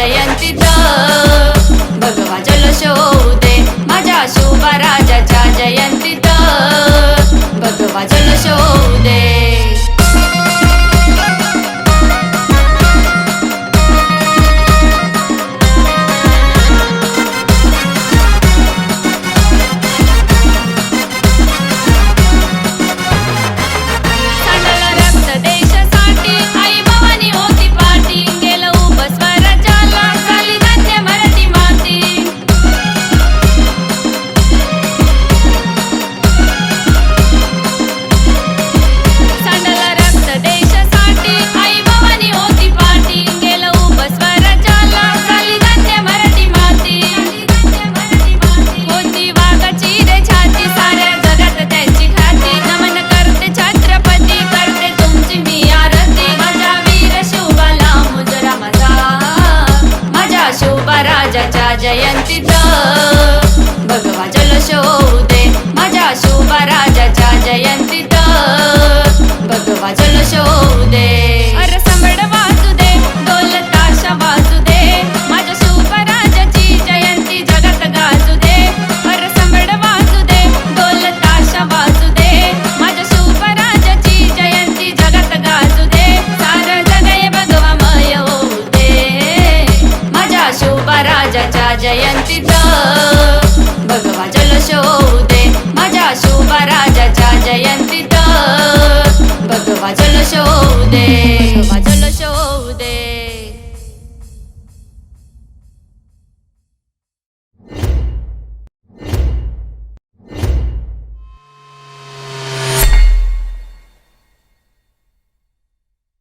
I Jayanti da भगवा जल शोधे माझ्या शुभ राजाच्या जयंती राजाच्या जयंतीत भगवा दे माझ्या शोभा राजाच्या जयंतीत भगवा दे शोभा दे.